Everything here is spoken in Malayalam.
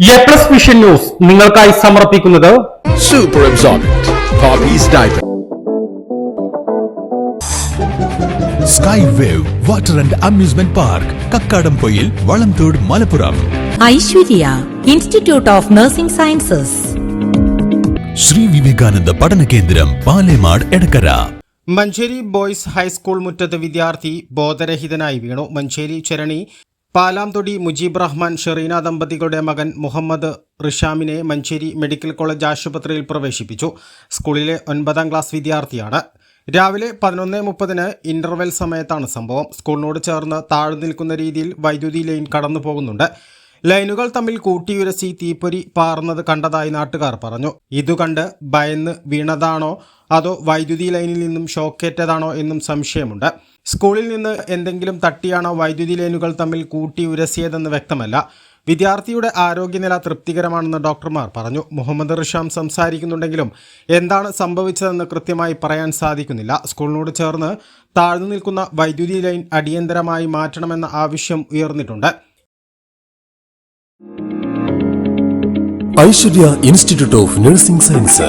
എ പ്ലസ് വിഷൻ ന്യൂസ് നിങ്ങൾക്കായി സമർപ്പിക്കുന്നത് super absorbent. Sky wave water and amusement park Kakkadampoyil Valamthode Malappuram Aishwarya institute of nursing sciences Sree Vivekananda Padana Kendram Palemad Edakkara Manjeri boys high school മുറ്റത്ത് വിദ്യാർത്ഥി ബോധരഹിതനായി വീണു. മഞ്ചേരി ചരണി പാലാംതൊടി മുജീബ് റഹ്മാൻ ഷെറീന ദമ്പതികളുടെ മകൻ മുഹമ്മദ് റിഷാമിനെ മഞ്ചേരി മെഡിക്കൽ കോളേജ് ആശുപത്രിയിൽ പ്രവേശിപ്പിച്ചു. സ്കൂളിലെ ഒൻപതാം ക്ലാസ് വിദ്യാർത്ഥിയാണ്. രാവിലെ പതിനൊന്ന് മുപ്പതിന് ഇന്റർവെൽ സമയത്താണ് സംഭവം. സ്കൂളിനോട് ചേർന്ന് താഴ്ന്നു നിൽക്കുന്ന രീതിയിൽ വൈദ്യുതി ലൈൻ കടന്നു പോകുന്നുണ്ട്. ലൈനുകൾ തമ്മിൽ കൂട്ടിയുരസി തീപ്പൊരി പാർന്നത് കണ്ടതായി നാട്ടുകാർ പറഞ്ഞു. ഇതുകണ്ട് ഭയന്ന് വീണതാണോ? അതോ വൈദ്യുതി ലൈനിൽ നിന്നും ഷോക്കേറ്റതാണോ എന്നും സംശയമുണ്ട്. സ്കൂളിൽ നിന്ന് എന്തെങ്കിലും തട്ടിയാണോ വൈദ്യുതി ലൈനുകൾ തമ്മിൽ കൂട്ടി ഉരസിയതെന്ന് വ്യക്തമല്ല. വിദ്യാർത്ഥിയുടെ ആരോഗ്യനില തൃപ്തികരമാണെന്ന് ഡോക്ടർമാർ പറഞ്ഞു. മുഹമ്മദ് റിഷാം സംസാരിക്കുന്നുണ്ടെങ്കിലും എന്താണ് സംഭവിച്ചതെന്ന് കൃത്യമായി പറയാൻ സാധിക്കുന്നില്ല. സ്കൂളിനോട് ചേർന്ന് താഴ്ന്നു നിൽക്കുന്ന വൈദ്യുതി ലൈൻ അടിയന്തരമായി മാറ്റണമെന്ന ആവശ്യം ഉയർന്നിട്ടുണ്ട്. Aishwarya institute of nursing science